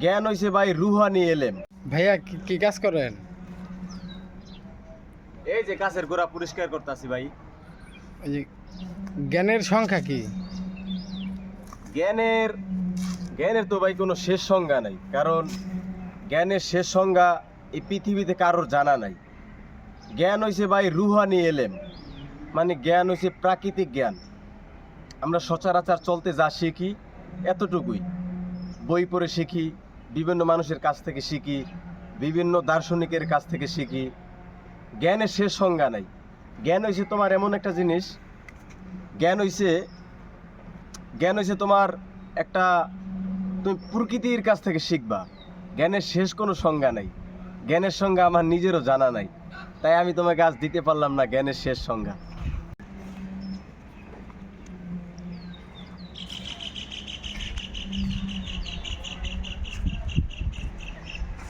জ্ঞান হইছে ভাই রুহানি এলেম। ভাইয়া কি- কাজ করেন? এই যে কাছের গোড়া পরিষ্কার করতেছি ভাই। এই যে জ্ঞানের সংখ্যা কি? জ্ঞানের জ্ঞানের তো ভাই কোনো শেষ সংজ্ঞা নাই কারণ জ্ঞানের শেষ সংজ্ঞা এই পৃথিবীতে কারোর জানা নাই। জ্ঞান হইছে ভাই রুহানি এলেম মানে জ্ঞান হইছে প্রাকৃতিক জ্ঞান। আমরা সচরাচর চলতে যা শিখি এতটুকুই। বই পড়ে শিখি বিভিন্ন মানুষের কাছ থেকে শিখি, বিভিন্ন দার্শনিকের কাছ থেকে শিখি। জ্ঞানের শেষ সংজ্ঞা নাই। জ্ঞান হয়েছে তোমার এমন একটা জিনিস, জ্ঞান হইছে, জ্ঞান হয়েছে তোমার একটা, তুমি প্রকৃতির কাছ থেকে শিখবা। জ্ঞানের শেষ কোনো সংজ্ঞা নাই। জ্ঞানের সংজ্ঞা আমার নিজেরও জানা নাই। তাই আমি তোমাকে আজ দিতে পারলাম না জ্ঞানের শেষ সংজ্ঞা।